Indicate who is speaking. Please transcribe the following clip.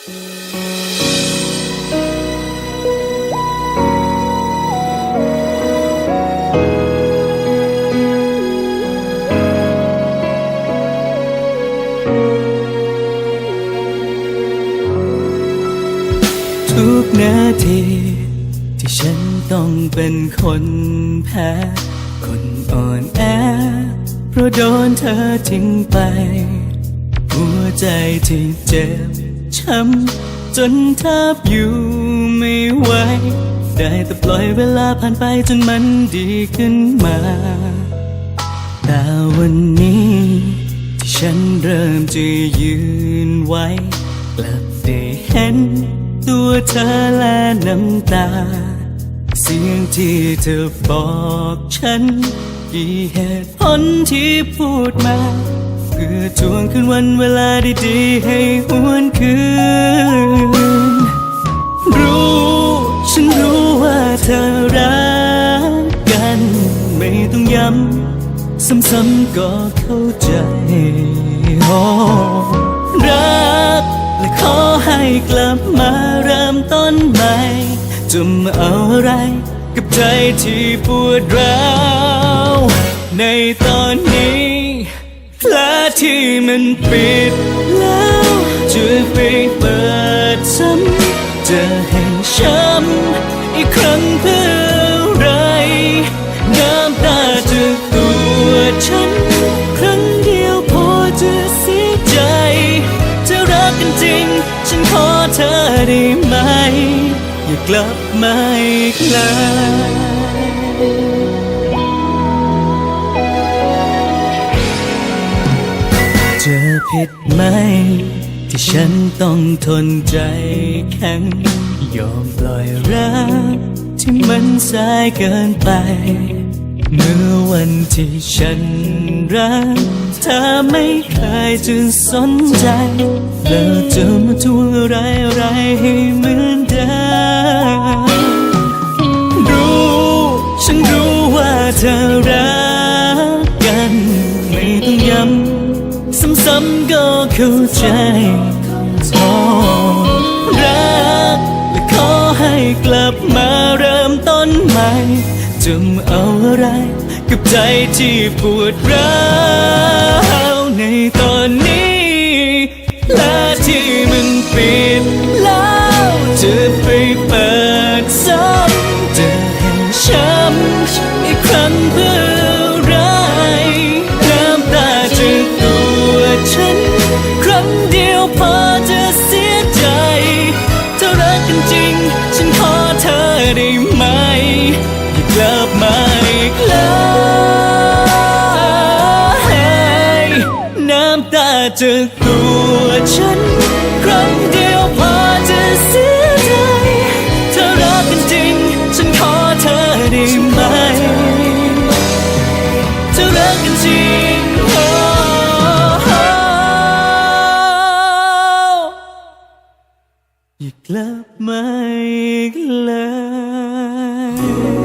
Speaker 1: ทุกนาที ที่ฉันต้องเป็นคนแพ้ คนอ่อนแอ เพราะโดนเธอทิ้งไป หัวใจที่เจ็บ ช้ำจนแทบอยู่ไม่ไหว ได้แต่ปล่อยเวลาผ่านไปจนมันดีขึ้นมา แต่วันนี้ที่ฉันเริ่มจะยืนไว้ กลับได้เห็นตัวเธอและน้ำตา เสียงที่เธอบอกฉันกี่เหตุผลที่พูดมา พื่อทวงคืนวันเวลาดีๆให้หวนคืน รู้ ฉันรู้ว่าเธอรักกัน ไม่ต้องย้ำ ซ้ำๆก็เข้าใจโอ้รักและขอให้กลับมาเริ่มต้นใหม่จะมาเอาอะไรกับใจที่ปวดร้าวในตอนนี้ แผลที่มันปิดแล้วจะไปเปิดซ้ำจะให้ช้ำอีกครั้งเพื่ออะไรน้ำตาจากตัวฉัน ครั้งเดียวพอจะเสียใจ จะรักกันจริง ฉันขอเธอได้ไหม อย่ากลับมาอีกเลย ผิดไหม ที่ฉันต้องทนใจแข็ง ยอมปล่อยรักที่มันสายเกินไป เมื่อวันที่ฉันรักเธอไม่เคยจะสนใจ แล้วจะมาทวงอะไรอะไรให้เหมือนเดิมรู้ ฉันรู้ว่าเธอรัก ซ้ำก็เข้าใจโอ้รักและขอให้กลับมาเริ่มต้นใหม่จะมาเอาอะไรกับใจที่ปวดร้าวในตอนนี้และที่มันปิดแล้วจะไปเปิดซ้ำจะให้ช้ำอีกครั้งเพื่อ จากตัวฉัน ครั้งเดียวพอจะเสียใจถ้ารักกันจริง ฉันขอเธอได้ไหมจะรักกันจริงโอ้อย่ากลับมาอีกเลย